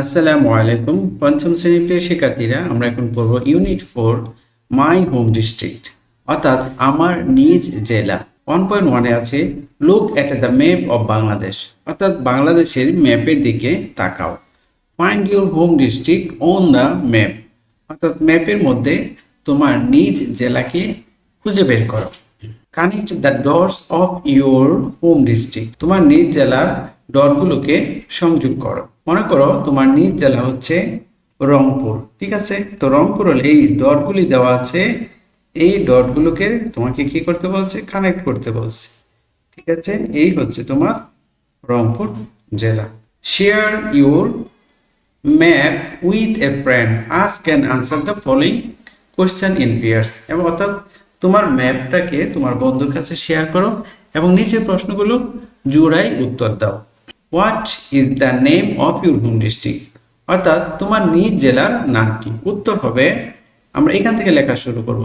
আসসালামু আলাইকুম। পঞ্চম শ্রেণির প্রিয় শিক্ষার্থীরা, আমরা এখন পড়ব unit four my home district অর্থাৎ আমার নিজ জেলা। ওয়ান পয়েন্ট ওয়ানে আছে look at the map of Bangladesh অর্থাৎ বাংলাদেশের ম্যাপের দিকে তাকাও। Find your home district on the map অর্থাৎ ম্যাপের মধ্যে তোমার নিজ জেলাকে খুঁজে বের করো। Connect the dots of your home district তোমার নিজ জেলার ডটগুলোকে সংযোগ করো। মনে করো তোমার নিজ জেলা হচ্ছে রংপুর, ঠিক আছে? তো রংপুর হলে এই ডটগুলি দেওয়া আছে। এই ডটগুলোকে তোমাকে কি করতে বলছে? কানেক্ট করতে বলছে। ঠিক আছে? এই হচ্ছে তোমার রংপুর জেলা। Share your map with a friend ask can answer the following question in pairs এবং অর্থাৎ তোমার ম্যাপটাকে তোমার বন্ধুর কাছে শেয়ার করো এবং নিচের প্রশ্নগুলো জোড়াই উত্তর দাও। What is the name of your home district অর্থাৎ তোমার নিজ জেলার নাম কি? উত্তর হবে, আমরা এখান থেকে লেখা শুরু করব।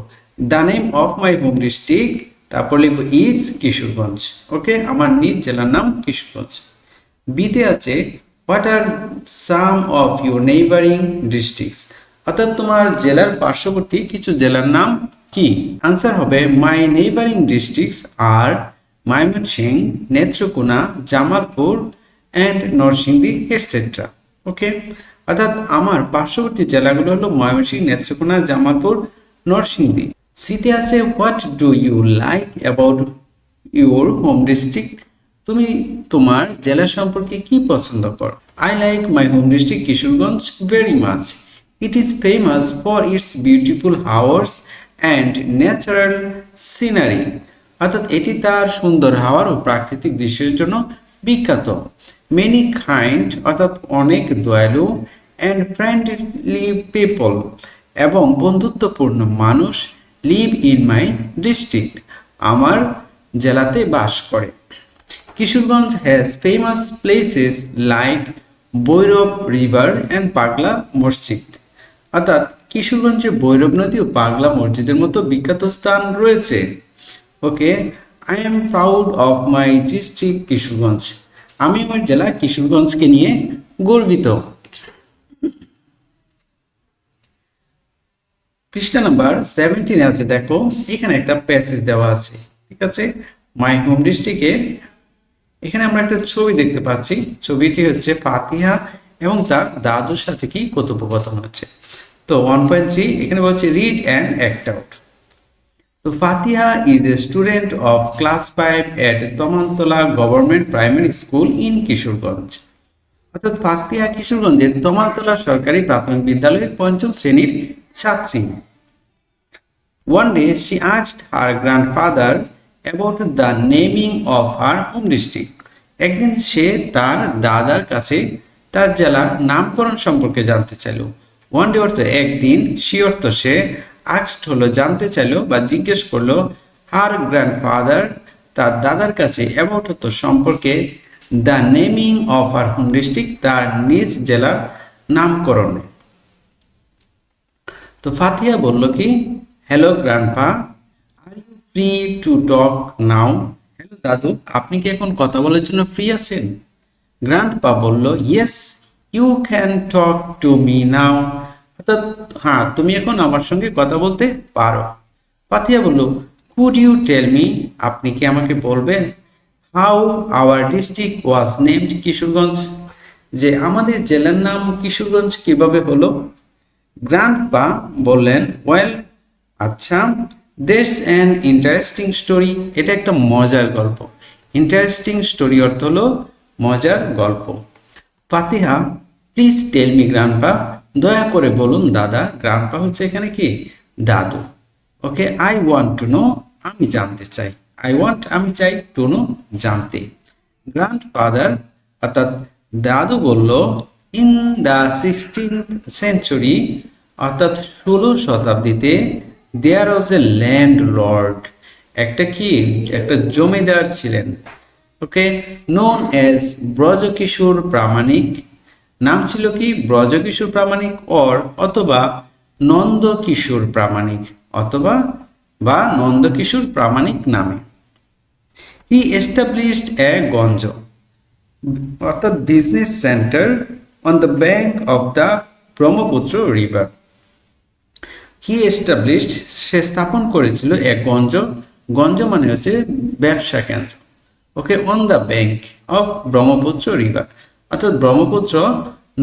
The name of my home district তারপর লিখব ইজ কিশোরগঞ্জ ওকে আমার নিজ জেলার নাম কিশোরগঞ্জ বিতে আছে what are some of your neighbouring districts অর্থাৎ তোমার জেলার পার্শ্ববর্তী কিছু জেলার নাম কি? আনসার হবে my neighbouring districts are Mymensingh Netrokona Jamalpur and Narsingdi etcetera okay অর্থাৎ আমার পার্শ্ববর্তী জেলাগুলো হলো ময়মনসিংহ, নেত্রকোনা, জামালপুর, নরসিংদী। সিতে আছে what do you like about your home district তুমি তোমার জেলা সম্পর্কে কি পছন্দ করো? I like my home district Kishoreganj very much it is famous for its beautiful haors and natural scenery অর্থাৎ এটি তার সুন্দর হাওয়ার ও প্রাকৃতিক দৃশ্যের জন্য বিখ্যাত। মেনি কাইন্ড অর্থাৎ অনেক দয়ালু অ্যান্ড ফ্রেন্ডলি পিপল এবং বন্ধুত্বপূর্ণ মানুষ লিভ ইন মাই ডিস্ট্রিক্ট আমার জেলাতে বাস করে। Kishoreganj has famous places like Bhairab river and Pagla Masjid অর্থাৎ কিশোরগঞ্জে বৈরব নদী ও পাগলা মসজিদের মতো বিখ্যাত স্থান রয়েছে। Okay I am proud of my district Kishoreganj. আমি আমার জেলা কিশোরগঞ্জকে নিয়ে গর্বিত। পৃষ্ঠা নাম্বার সেভেন্টিনে আছে, দেখো, এখানে একটা প্যাসেজ দেওয়া আছে, ঠিক আছে? মাই হোম ডিস্ট্রিক্টের এখানে আমরা একটা ছবি দেখতে পাচ্ছি, ছবিটি হচ্ছে ফাতিহা এবং তার দাদুর সাথে কি কথোপকথন হচ্ছে। তো ওয়ান পয়েন্ট থ্রি এখানে বলছে রিড অ্যান্ড অ্যাক্ট আউট তো Fatiha is a student of class five at Tamantala government primary school in Kishoreganj অর্থাৎ ফাতিহা কিশোরগঞ্জের তমালতলা সরকারি প্রাথমিক বিদ্যালয়ের পঞ্চম শ্রেণির ছাত্রী। One day she asked her grandfather about the naming of her home district. একদিন সে তার দাদার কাছে তার জেলার নামকরণ সম্পর্কে জানতে চাইল। ওয়ান ডে অর্থ একদিন সে অর্থ সে আক্সড হলো, জানতে চাইলো বা জিজ্ঞেস করল হার গ্র্যান্ডফাদার তার দাদার কাছে অ্যাবাউট হতো সম্পর্কে the naming of our home district তার নিজ জেলার নামকরণে। তো ফাতিয়া বলল কি hello grandpa are you free to talk now hello দাদু, আপনি কি এখন কথা বলার জন্য ফ্রি আছেন? গ্র্যান্ডপা বলল yes you can talk to me now অর্থাৎ হ্যাঁ তুমি এখন আমার সঙ্গে কথা বলতে পারো। পাতিয়া বলল কুড ইউ টেল মি আপনি কি আমাকে বলবেন how our district was named Kishoreganj যে আমাদের জেলার নাম কিশোরগঞ্জ কীভাবে হলো? গ্র্যান্ডপা বললেন ওয়েল আচ্ছা দেটস অ্যান ইন্টারেস্টিং স্টোরি এটা একটা মজার গল্প। ইন্টারেস্টিং স্টোরি অর্থ হলো মজার গল্প। Fatiha please tell me grandpa দয়া করে বলুন, দাদা গ্রান্ডপা হচ্ছে এখানে কি? দাদু। Okay I want to know আমি জানতে চাই। আই ওয়ান্ট আমি চাই টু নো জানতে। গ্র্যান্ড ফাদার অর্থাৎ দাদু বলল ইন দ্য সিক্সটিন সেঞ্চুরি অর্থাৎ ষোলো শতাব্দীতে দেয়ার ওয়াজ এ ল্যান্ড লর্ড একটা কি? একটা জমিদার ছিলেন। Okay known as Brajakishore Pramanik নাম ছিল কি? ব্রজকিশোর প্রামাণিক অর অথবা নন্দকিশোর প্রামাণিক অথবা বা নন্দকিশোর প্রামাণিক নামে। হি এস্টাবলিশড এ গঞ্জ, অর্থাৎ business centre on the bank of the Brahmaputra river he established সে স্থাপন করেছিল এক গঞ্জ গঞ্জ মানে হচ্ছে ব্যবসা কেন্দ্র। Okay on the bank of Brahmaputra river অর্থাৎ ব্রহ্মপুত্র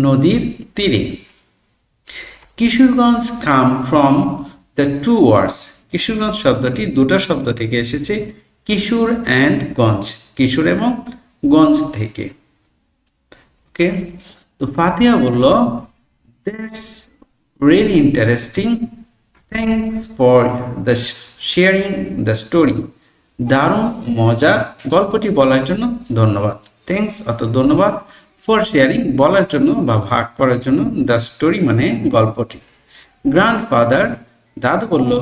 নদীর তীরে। Kishoreganj come from the two words Kishoreganj শব্দটি দুটো শব্দ থেকে এসেছে, কিশোর অ্যান্ড গঞ্জ। কিশোর এবং গঞ্জ থেকে। ওকে তো ফাতিয়া বলল that's really interesting thanks for the sharing the story দারুণ, মজার গল্পটি বলার জন্য ধন্যবাদ। থ্যাংকস অত ধন্যবাদ। ফর শেয়ারিং বলার জন্য বা ভাগ করার জন্য দ্য স্টোরি মানে গল্পটি। গ্র্যান্ড ফাদার দাদু বলল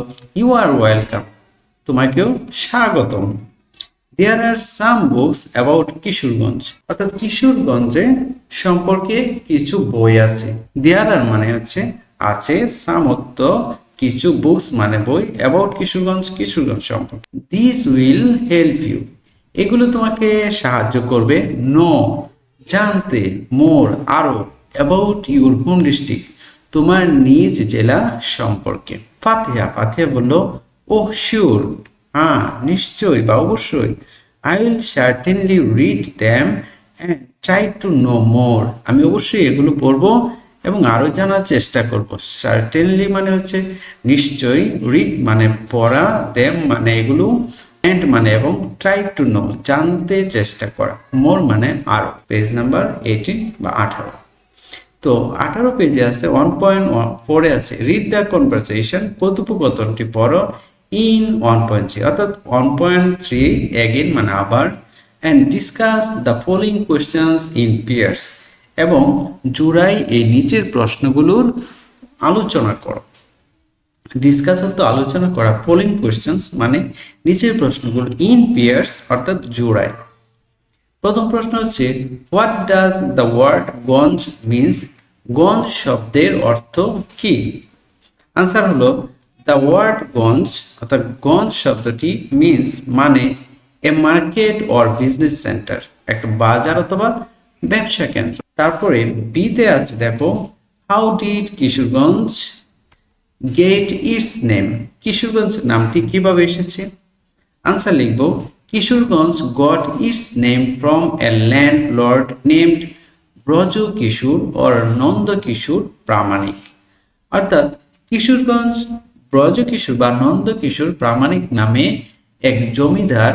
ইউ আর ওয়েলকাম তোমাকেও স্বাগতম। There are some books about Kishoreganj অর্থাৎ কিশোরগঞ্জে সম্পর্কে কিছু বই আছে। দেয়ার আর মানে হচ্ছে, আছে সাম অর্থ কিছু বুকস মানে বই অ্যাবাউট কিশোরগঞ্জ কিশোরগঞ্জ সম্পর্কে। দিস উইল হেল্প ইউ এগুলো তোমাকে সাহায্য করবে। নো জানতে মোর আরও অ্যাবাউট ইউর হোম ডিস্ট্রিক্ট তোমার নিজ জেলা সম্পর্কে। ফাতিহা ফাতিহা বলল ও শিওর হ্যাঁ নিশ্চয়ই বা অবশ্যই। I will certainly read them and try to know more আমি অবশ্যই এগুলো পড়ব এবং আরও জানার চেষ্টা করব। সার্টেনলি মানে হচ্ছে নিশ্চয়ই রিড মানে পড়া দ্যাম মানে এগুলো। অ্যান্ড মানে এবং ট্রাই টু নো জানতে চেষ্টা করা। মোর মানে আরও পেজ নাম্বার এইটিন বা আঠারো। তো আঠারো পেজে আছে ওয়ান পয়েন্ট ফোরে আছে রিড দ্য কনভারসেশন কথোপকথনটি পড়ো ইন ওয়ান পয়েন্ট থ্রি অর্থাৎ ওয়ান পয়েন্ট থ্রি এগেন মানে আবার and discuss the following questions in pairs এবং জোড়াই এই নিচের প্রশ্নগুলোর আলোচনা করো। ডিসকাস অর্থ আলোচনা করা ফলোইং কোয়েশ্চেন্স মানে নিচের প্রশ্নগুলো ইন পিয়ার্স অর্থাৎ জোড়ায়। প্রথম প্রশ্ন হচ্ছে what does the word ganj means গঞ্জ শব্দের অর্থ কি? আনসার হলো দ্য ওয়ার্ড গঞ্জ অর্থাৎ গঞ্জ শব্দটি মিন্স মানে a market or business centre একটা বাজার অথবা ব্যবসা কেন্দ্র। তারপরে বিতে আছে, দেখো how did Kishoreganj get its name. Kishoreganj নামটি কীভাবে এসেছে? আনসার লিখব, Kishoreganj got its name from a landlord named Braja Kishore or Nanda Kishore Pramanik. অর্থাৎ কিশোরগঞ্জ ব্রজ কিশোর বা নন্দ কিশোর প্রামাণিক নামে এক জমিদার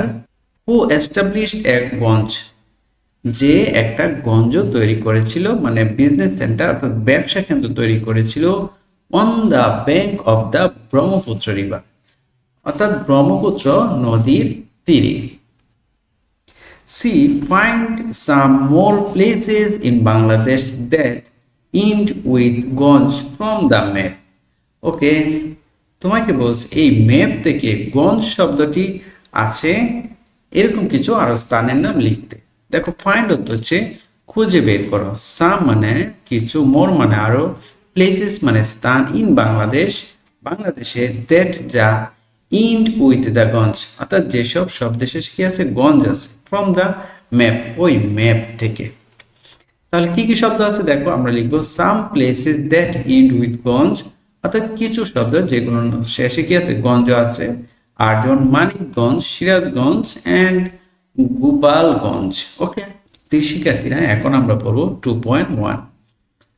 হু এস্টাবলিশড এক গঞ্জ, যে একটা গঞ্জ তৈরি করেছিল মানে বিজনেস সেন্টার অর্থাৎ ব্যবসা কেন্দ্র তৈরি করেছিল on the bank of the Brahmaputra river অর্থাৎ ব্রহ্মপুত্র নদীর তীরে। See find some more places in Bangladesh that end with ganj from the map okay তোমাকে বলছে, এই ম্যাপ থেকে গঞ্জ শব্দটি আছে, এরকম কিছু আরও স্থানের নাম লিখতে। দেখো ফাইন্ড হচ্ছে খুঁজে বের করো। সাম মানে কিছু মোর মানে আরও প্লেসেস মানে স্থান ইন বাংলাদেশ বাংলাদেশে দ্যাট যা ইন্ড উইথ দ্য গঞ্জ অর্থাৎ যেসব সব দেশে কি আছে? গঞ্জ আছে ফ্রম দ্য ম্যাপ ওই ম্যাপ থেকে। তাহলে কি কি শব্দ আছে? দেখো, আমরা লিখব some places that end with ganj অর্থাৎ কিছু শব্দ যেগুলো শেষে কি আছে? গঞ্জ আছে। আর যেমন মানিকগঞ্জ সিরাজগঞ্জ অ্যান্ড গোপালগঞ্জ ওকে শিক্ষার্থীরা এখন আমরা পড়ব টু পয়েন্ট ওয়ান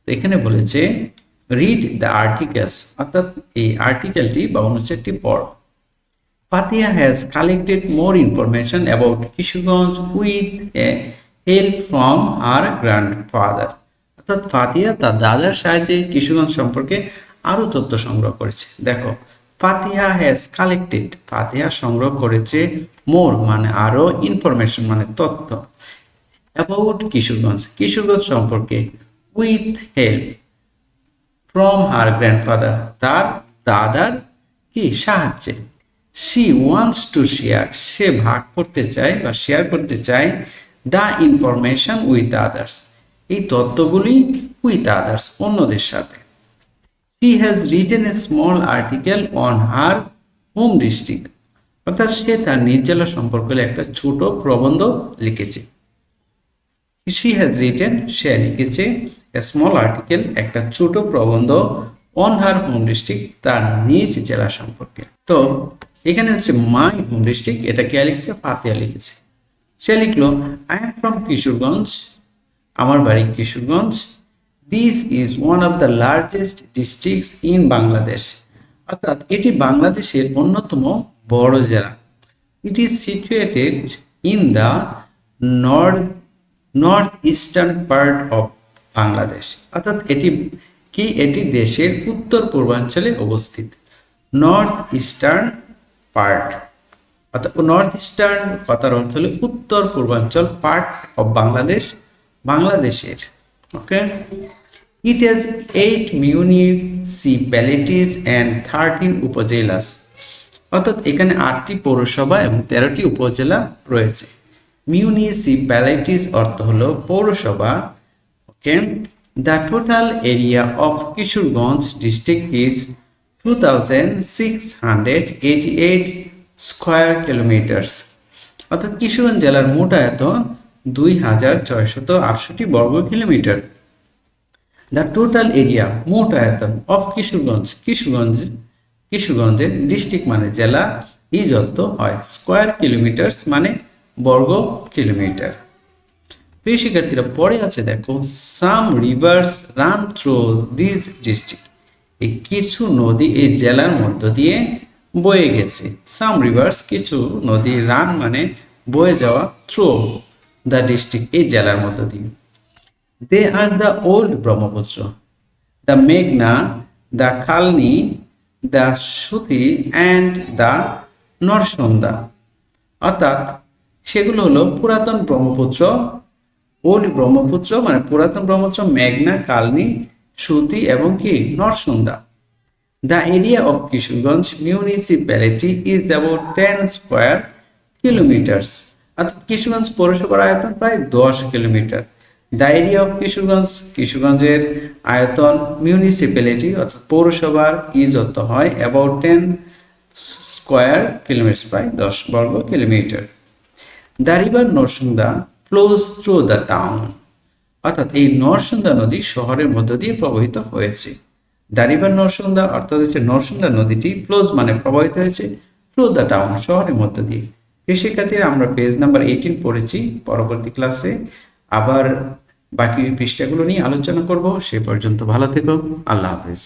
এখানে বলেছে রিড দ্য আর্টিকেলস অর্থাৎ এই আর্টিকেলটি বা অনুচ্ছেদটি পড়ো। Fatia has collected more information about Kishoreganj with help from our grandfather অর্থাৎ ফাতিয়া তার দাদার সাহায্যে কিশোরগঞ্জ সম্পর্কে আরও তথ্য সংগ্রহ করেছে। দেখো ফাতিহা হ্যাজ কালেক্টেড ফাতিহা সংগ্রহ করেছে মোর মানে আরও ইনফরমেশন মানে তথ্য অ্যাবাউট কিশোরগঞ্জ কিশোরগঞ্জ সম্পর্কে with help from her grandfather তার দাদার কি? সাহায্যে। সি ওয়ান্টস টু শেয়ার সে ভাগ করতে চায় বা শেয়ার করতে চায় দ্য ইনফরমেশন উইথ আদার্স এই তত্ত্বগুলি উইথ আদার্স অন্যদের সাথে। He has written a small article on her home district অর্থাৎ সে তার নিজ সম্পর্কে একটা ছোট প্রবন্ধ লিখেছে। সি হ্যাজ রিটেন সে লিখেছে স্মল আর্টিকেল একটা ছোট প্রবন্ধ অন হার হোম ডিস্ট্রিক্ট তার নিজ জেলা সম্পর্কে। তো, এখানে হচ্ছে মাই হোম ডিস্ট্রিক্ট এটা কে লিখেছে? ফাতিয়া লিখেছে। সে লিখলো আই এম ফ্রম কিশোরগঞ্জ আমার বাড়ি Kishoreganj this is one of the largest districts in Bangladesh অর্থাৎ, এটি বাংলাদেশের অন্যতম বড় জেলা। It is situated in the north north eastern part of Bangladesh. অর্থাৎ এটি কি? এটি দেশের উত্তর পূর্বাঞ্চলে অবস্থিত। নর্থ ইস্টার্ন পার্ট অর্থাৎ নর্থ ইস্টার্ন কথার অর্থ উত্তর পূর্বাঞ্চল পার্ট অফ বাংলাদেশ বাংলাদেশের। Okay it has eight municipalities and thirteen upazilas. অর্থাৎ এখানে আটটি পৌরসভা এবং তেরোটি উপজেলা রয়েছে। মিউনিসিপ্যালিটিস অর্থ হলো পৌরসভা Kishoreganj district is two thousand six hundred eighty eight square kilometres অর্থাৎ কিশোরগঞ্জ জেলার মোট আয়তন দুই হাজার ছয়শত আটষট্টি বর্গ কিলোমিটার। দ্য টোটাল এরিয়া মোট আয়তন অফ কিশোরগঞ্জ কিশোরগঞ্জ কিশোরগঞ্জের ডিস্ট্রিক্ট মানে জেলা যত হয় স্কোয়ার কিলোমিটার্স মানে বর্গ কিলোমিটার প্রিয় শিক্ষার্থীরা পরে আছে, দেখো some rivers run through this district এই কিছু নদী এই জেলার মধ্য দিয়ে বয়ে গেছে। সাম রিভার্স কিছু নদী রান মানে বয়ে যাওয়া থ্রু দ্য ডিস্ট্রিক্ট এই জেলার মধ্য দিয়ে। They are the old Brahmaputra. The মেঘনা the Kalni the Suti and the Narsunda অর্থাৎ সেগুলো হলো পুরাতন ব্রহ্মপুত্র ওল্ড ব্রহ্মপুত্র মানে পুরাতন ব্রহ্মপুত্র, মেঘনা, কালনি সুতি এবং কি? Narsunda. The area of Kishoreganj municipality is about ten square kilometres. অর্থাৎ কিশোরগঞ্জ পৌরসভার আয়তন প্রায় দশ kilometre. The area of Kishoreganj, কিশোরগঞ্জের আয়তন মিউনিসিপ্যালিটি, অর্থাৎ পৌরসভার ইজ অর্থ হয় অ্যাবাউট টেন স্কোয়ার কিলোমিটার প্রায় দশ বর্গ kilometre. The river Narsunda flows through the town অর্থাৎ এই নরসুন্দা নদী শহরের মধ্য দিয়ে প্রবাহিত হয়েছে। দ্য রিভার নরসুন্দা অর্থাৎ হচ্ছে নরসুন্দা নদীটি ফ্লোজ মানে প্রবাহিত হয়েছে থ্রু দ্য টাউন শহরের মধ্য দিয়ে। শিক্ষার্থীরা আমরা পেজ নাম্বার এইটিন পড়েছি, পরবর্তী ক্লাসে আবার বাকি পৃষ্ঠাগুলো নিয়ে আলোচনা করব। সে পর্যন্ত ভালো থেকো, আল্লাহ হাফিজ।